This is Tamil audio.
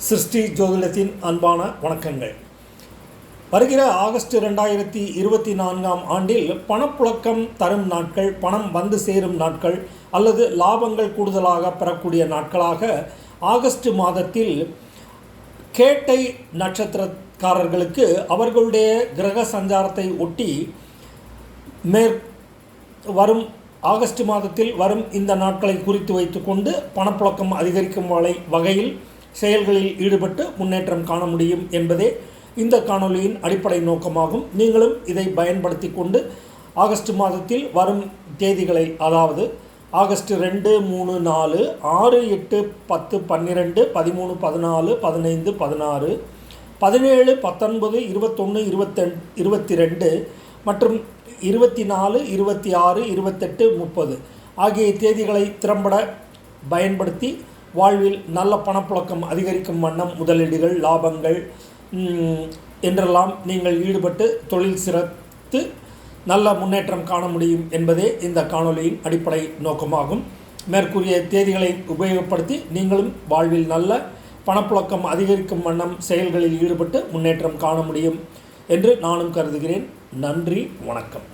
சிருஷ்டி ஜோதிடத்தின் அன்பான வணக்கங்கள். வருகிற ஆகஸ்ட் ரெண்டாயிரத்தி இருபத்தி நான்காம் ஆண்டில் பணப்புழக்கம் தரும் நாட்கள் பணம் வந்து சேரும் நாட்கள் அல்லது லாபங்கள் கூடுதலாக பெறக்கூடிய நாட்களாக ஆகஸ்ட் மாதத்தில் கேட்டை நட்சத்திரக்காரர்களுக்கு அவர்களுடைய கிரக சஞ்சாரத்தை ஒட்டி மேற் வரும் ஆகஸ்ட் மாதத்தில் வரும் இந்த நாட்களை குறித்து வைத்துக்கொண்டு பணப்புழக்கம் அதிகரிக்கும் வகையில் செயல்களில் ஈடுபட்டு முன்னேற்றம் காண முடியும் என்பதே இந்த காணொளியின் அடிப்படை நோக்கமாகும். நீங்களும் இதை பயன்படுத்தி கொண்டு ஆகஸ்ட் மாதத்தில் வரும் தேதிகளை அதாவது ஆகஸ்ட் ரெண்டு மூணு நாலு ஆறு எட்டு பத்து பன்னிரெண்டு பதிமூணு பதினாலு பதினைந்து பதினாறு பதினேழு பத்தொன்பது இருபத்தொன்று இருபத்தெண் இருபத்தி ரெண்டு மற்றும் இருபத்தி நாலு இருபத்தி ஆறு இருபத்தெட்டு முப்பது ஆகிய தேதிகளை திறம்பட பயன்படுத்தி வாழ்வில் நல்ல பணப்புழக்கம் அதிகரிக்கும் வண்ணம் முதலீடுகள் லாபங்கள் என்றெல்லாம் நீங்கள் ஈடுபட்டு தொழில் சிறத்து நல்ல முன்னேற்றம் காண முடியும் என்பதே இந்த காணொலியின் அடிப்படை நோக்கமாகும். மேற்கூறிய தேதிகளை உபயோகப்படுத்தி நீங்களும் வாழ்வில் நல்ல பணப்புழக்கம் அதிகரிக்கும் வண்ணம் செயல்களில் ஈடுபட்டு முன்னேற்றம் காண முடியும் என்று நானும் கருதுகிறேன். நன்றி வணக்கம்.